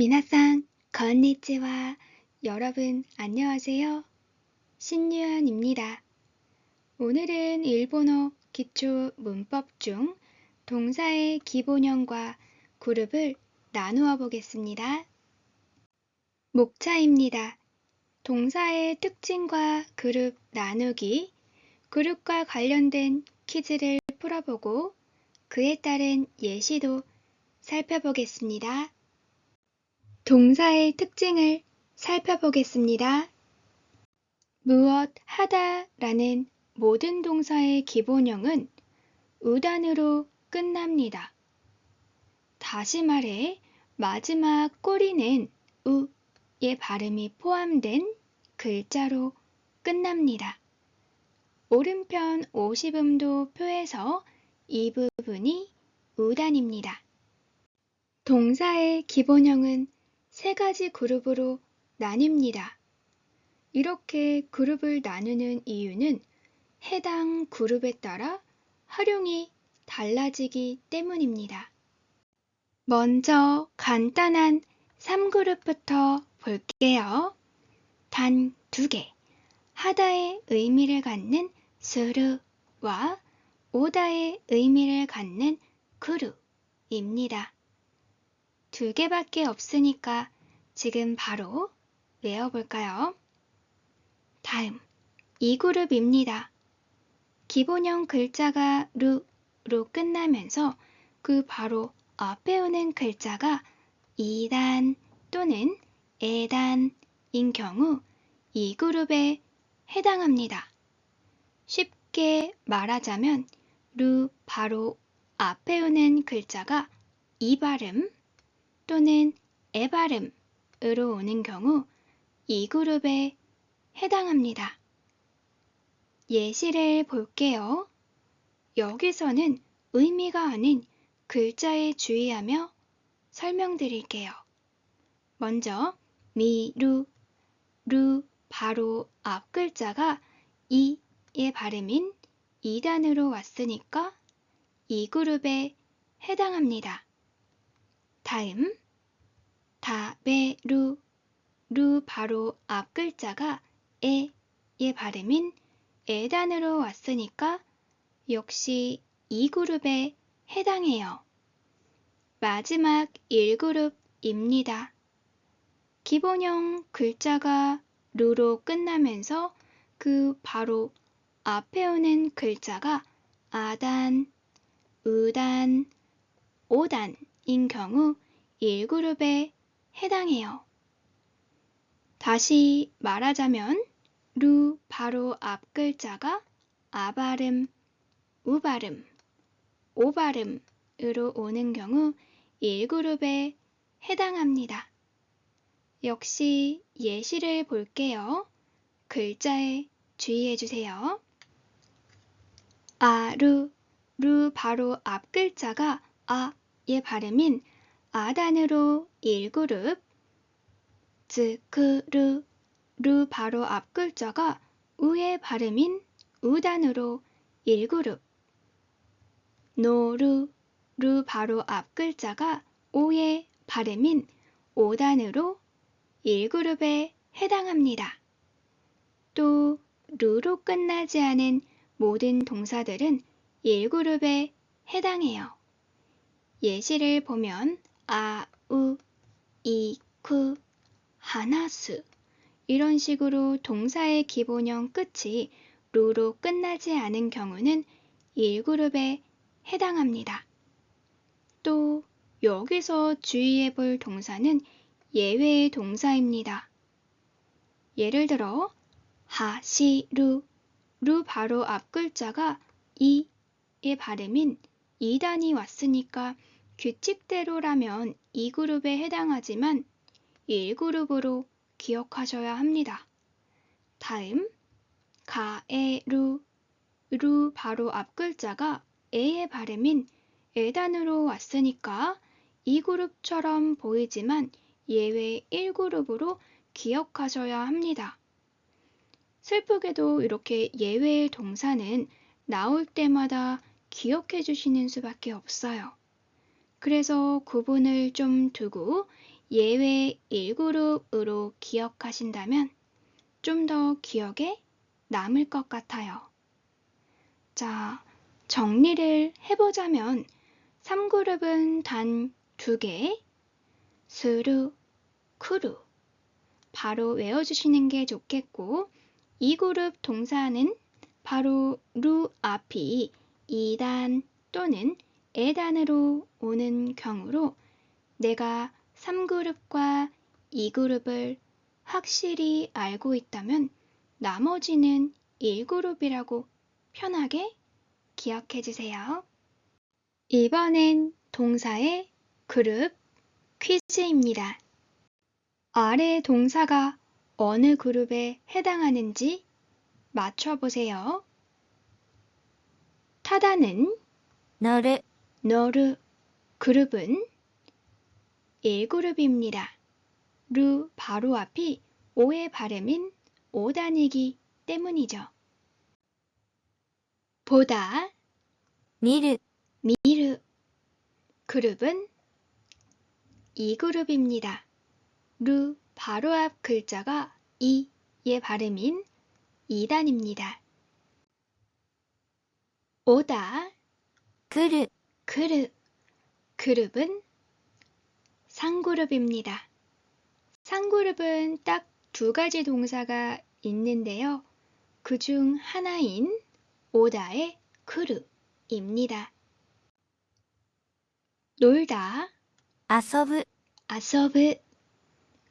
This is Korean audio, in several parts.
미나상, 건니치와 여러분 안녕하세요. 신유연입니다. 오늘은 일본어 기초 문법 중 동사의 기본형과 그룹을 나누어 보겠습니다. 목차입니다. 동사의 특징과 그룹 나누기, 그룹과 관련된 퀴즈를 풀어보고 그에 따른 예시도 살펴보겠습니다. 동사의 특징을 살펴보겠습니다. 무엇 하다 라는 모든 동사의 기본형은 우단으로 끝납니다. 다시 말해 마지막 꼬리는 우의 발음이 포함된 글자로 끝납니다. 오른편 50음도 표에서 이 부분이 우단입니다. 동사의 기본형은 세 가지 그룹으로 나뉩니다. 이렇게 그룹을 나누는 이유는 해당 그룹에 따라 활용이 달라지기 때문입니다. 먼저 간단한 3그룹부터 볼게요. 단 두 개. 하다의 의미를 갖는 스르와 오다의 의미를 갖는 그루입니다. 두 개밖에 없으니까 지금 바로 외워볼까요? 다음, 이 그룹입니다. 기본형 글자가 루로 끝나면서 그 바로 앞에 오는 글자가 2단 또는 에단인 경우 이 그룹에 해당합니다. 쉽게 말하자면 루 바로 앞에 오는 글자가 이 발음 또는 에 발음으로 오는 경우 이 그룹에 해당합니다. 예시를 볼게요. 여기서는 의미가 아닌 글자에 주의하며 설명드릴게요. 먼저 미루, 루 바로 앞 글자가 이의 발음인 2단으로 왔으니까 이 그룹에 해당합니다. 다음 다베루 루 바로 앞 글자가 에의 발음인 에 단으로 왔으니까 역시 이 그룹에 해당해요. 마지막 1그룹입니다. 기본형 글자가 루로 끝나면서 그 바로 앞에 오는 글자가 아단, 우단, 오단인 경우 1그룹에 해당해요. 다시 말하자면 루 바로 앞 글자가 아 발음, 우 발음, 오 발음으로 오는 경우 1그룹에 해당합니다. 역시 예시를 볼게요. 글자에 주의해 주세요. 아루, 루 바로 앞 글자가 아의 발음인 아단으로 1그룹, 즈크르, 루 바로 앞 글자가 우의 발음인 우단으로 1그룹, 노루, 루 바로 앞 글자가 오의 발음인 5단으로 1그룹에 해당합니다. 또 루로 끝나지 않은 모든 동사들은 1그룹에 해당해요. 예시를 보면 아, 우, 이, 쿠, 하나수 이런 식으로 동사의 기본형 끝이 루로 끝나지 않은 경우는 1그룹에 해당합니다. 또 여기서 주의해 볼 동사는 예외의 동사입니다. 예를 들어 하시루 루 바로 앞 글자가 이의 발음인 이단이 왔으니까 규칙대로라면 이 그룹에 해당하지만 1그룹으로 기억하셔야 합니다. 다음 가 에 루 루 바로 앞 글자가 에의 발음인 에단으로 왔으니까 이 그룹처럼 보이지만 예외 1그룹으로 기억하셔야 합니다. 슬프게도 이렇게 예외의 동사는 나올 때마다 기억해 주시는 수밖에 없어요. 그래서 구분을 좀 두고 예외 1그룹으로 기억하신다면 좀 더 기억에 남을 것 같아요. 자, 정리를 해보자면 3그룹은 단두 개, 스루, 쿠루. 바로 외워주시는 게 좋겠고, 2그룹 동사는 바로 루 앞이 2단 또는 에단으로 오는 경우로 내가 3그룹과 2그룹을 확실히 알고 있다면 나머지는 1그룹이라고 편하게 기억해 주세요. 이번엔 동사의 그룹 퀴즈입니다. 아래 동사가 어느 그룹에 해당하는지 맞춰보세요. 타다는 乗る、 너르 그룹은 1그룹입니다. 루 바로 앞이 5의 발음인 5단이기 때문이죠. 보다 미르 미르 그룹은 2그룹입니다. 루 바로 앞 글자가 2의 발음인 2단입니다. 오다 그룹 그르 그룹은 상그룹입니다. 상그룹은 딱 두 가지 동사가 있는데요. 그 중 하나인 오다의 그룹입니다. 놀다 遊ぶ、 아서브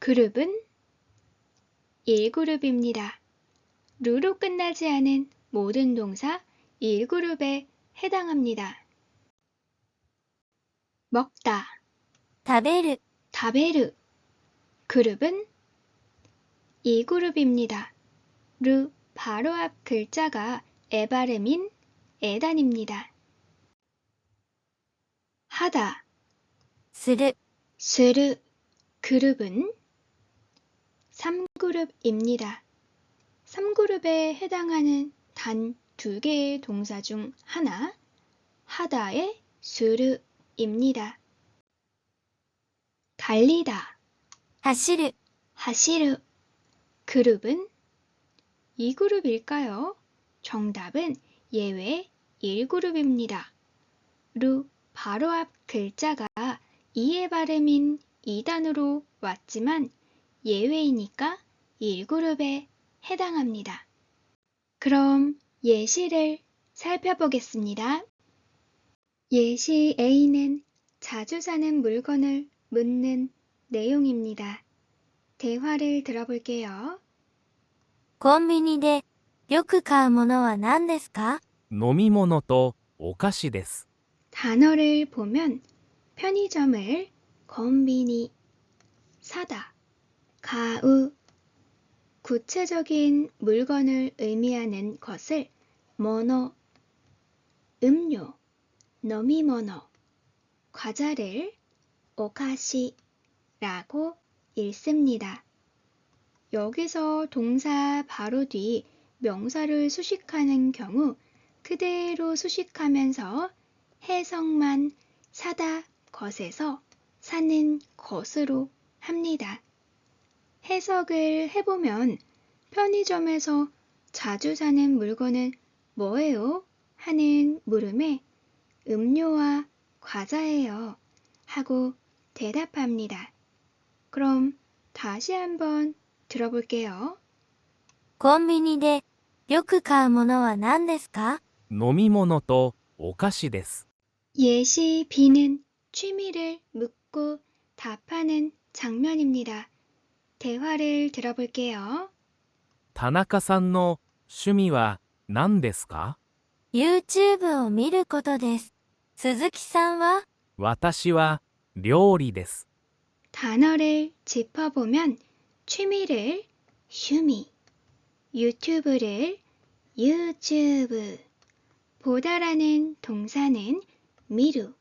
그룹은 1그룹입니다. 루로 끝나지 않은 모든 동사 1그룹에 해당합니다. 먹다, 食べる、 다베르 그룹은 2그룹입니다. 루 바로 앞 글자가 에 발음인 에단입니다. 하다, する、 스르 그룹은 3그룹입니다. 3그룹에 해당하는 단 두 개의 동사 중 하나, 하다의 스르 입니다. 달리다, 走る、 하시르 그룹은 2그룹일까요? 정답은 예외 1그룹입니다. 루 바로 앞 글자가 이의 발음인 2단으로 왔지만 예외이니까 1그룹에 해당합니다. 그럼 예시를 살펴보겠습니다. 예시 A는 자주 사는 물건을 묻는 내용입니다. 대화를 들어볼게요. コンビニでよく買うものは何ですか飲み物とお菓子です。 단어를 보면 편의점을 건비니 사다, 가우 구체적인 물건을 의미하는 것을 모노 음료, 너미모노 과자를 오카시라고 읽습니다. 여기서 동사 바로 뒤 명사를 수식하는 경우 그대로 수식하면서 해석만 사다 것에서 사는 것으로 합니다. 해석을 해보면 편의점에서 자주 사는 물건은 뭐예요? 하는 물음에 음료와 과자예요. 하고 대답합니다. 그럼 다시 한번 들어볼게요. コンビニでよく買うものは何ですか飲み物とお菓子です。 예시 B는 취미를 묻고 답하는 장면입니다. 대화를 들어볼게요. 田中さんの趣味は何ですか ?YouTube を見ることです。 鈴木さんは私は料理です。 단어를 짚어보면 취미를 휴미, 유튜브를 유튜브, 보다라는 동사는 미루,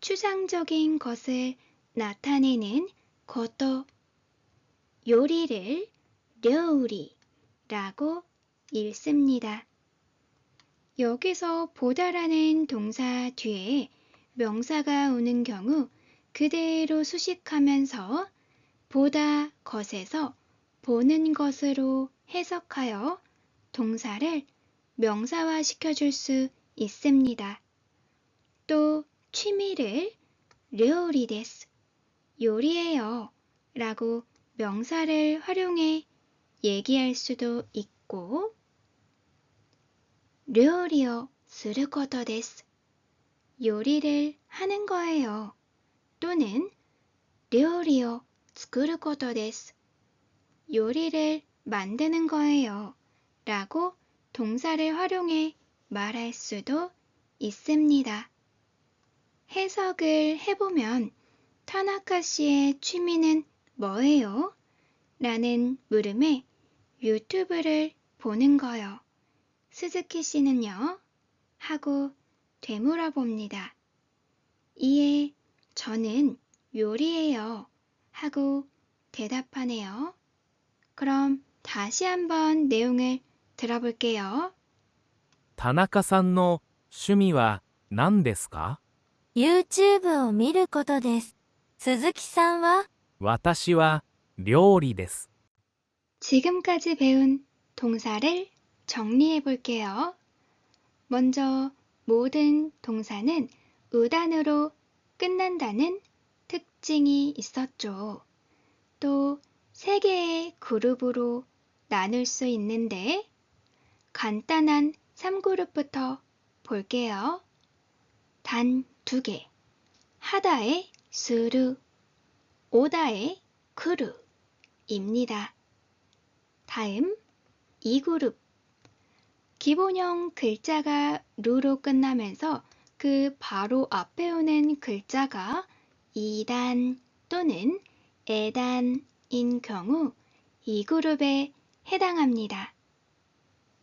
추상적인 것을 나타내는 것도, 요리를 료리라고 읽습니다. 여기서 보다라는 동사 뒤에 명사가 오는 경우 그대로 수식하면서 보다 것에서 보는 것으로 해석하여 동사를 명사화 시켜줄 수 있습니다. 또 취미를 료리 데스, 요리예요 라고 명사를 활용해 얘기할 수도 있고 료리요 することです. 요리를 하는 거예요. 또는 料理を作ることです. 요리를 만드는 거예요. 라고 동사를 활용해 말할 수도 있습니다. 해석을 해보면 타나카 씨의 취미는 뭐예요? 라는 물음에 유튜브를 보는 거요. 스즈키 씨는요? 하고 되물어봅니다. 이에 저는 요리예요. 하고 대답하네요. 그럼 다시 한번 내용을 들어볼게요. 田中さんの趣味は何ですか YouTube を見ることです。鈴木さんは私は料理です。 지금까지 배운 동사를 정리해 볼게요. 먼저 모든 동사는 의단으로 끝난다는 특징이 있었죠. 또 세 개의 그룹으로 나눌 수 있는데 간단한 3그룹부터 볼게요. 단 두 개. 하다의 스루, 오다의 크루입니다. 다음 2그룹. 기본형 글자가 루로 끝나면서 그 바로 앞에 오는 글자가 2단 또는 에단인 경우 이 그룹에 해당합니다.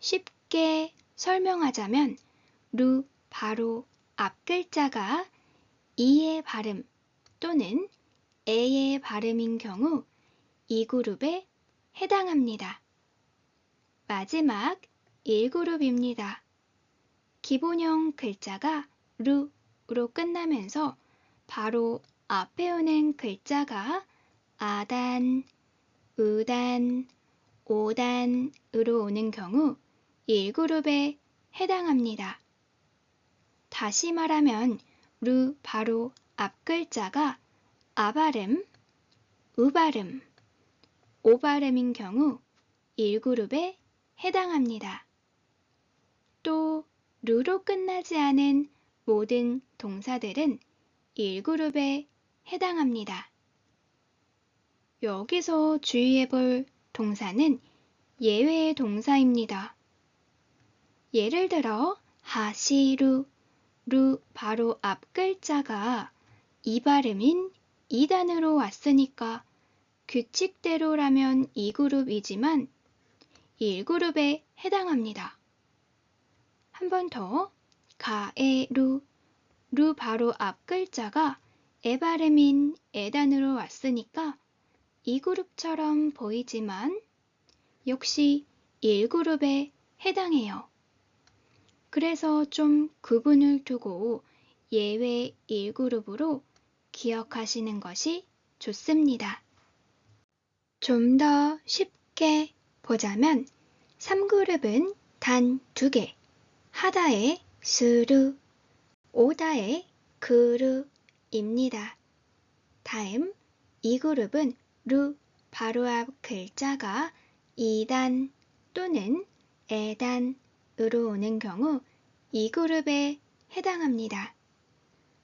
쉽게 설명하자면 루 바로 앞 글자가 이의 발음 또는 에의 발음인 경우 이 그룹에 해당합니다. 마지막 1그룹입니다. 기본형 글자가 루로 끝나면서 바로 앞에 오는 글자가 아단, 우단, 오단으로 오는 경우 1그룹에 해당합니다. 다시 말하면 루 바로 앞 글자가 아발음, 우발음, 오발음인 경우 1그룹에 해당합니다. 또 루로 끝나지 않은 모든 동사들은 1그룹에 해당합니다. 여기서 주의해 볼 동사는 예외의 동사입니다. 예를 들어 하시루, 루 바로 앞 글자가 이 발음인 2단으로 왔으니까 규칙대로라면 2그룹이지만 1그룹에 해당합니다. 한 번 더, 가에루, 루 바로 앞 글자가 에 발음인 에단으로 왔으니까 2그룹처럼 보이지만 역시 1그룹에 해당해요. 그래서 좀 구분을 두고 예외 1그룹으로 기억하시는 것이 좋습니다. 좀 더 쉽게 보자면 3그룹은 단두 개, 하다의 스루, 오다의 그루입니다. 다음 2그룹은 루 바로 앞 글자가 2단 또는 에단으로 오는 경우 2그룹에 해당합니다.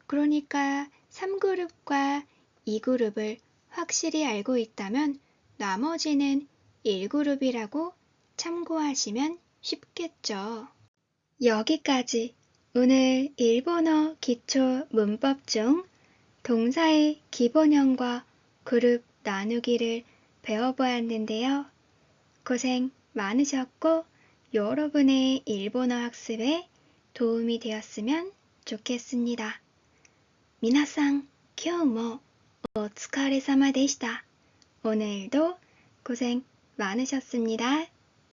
그러니까 3그룹과 2그룹을 확실히 알고 있다면 나머지는 1그룹이라고 참고하시면 쉽겠죠. 여기까지 오늘 일본어 기초 문법 중 동사의 기본형과 그룹 나누기를 배워보았는데요. 고생 많으셨고 여러분의 일본어 학습에 도움이 되었으면 좋겠습니다. 皆さん、今日もお疲れ様でした。 오늘도 고생 많으셨습니다.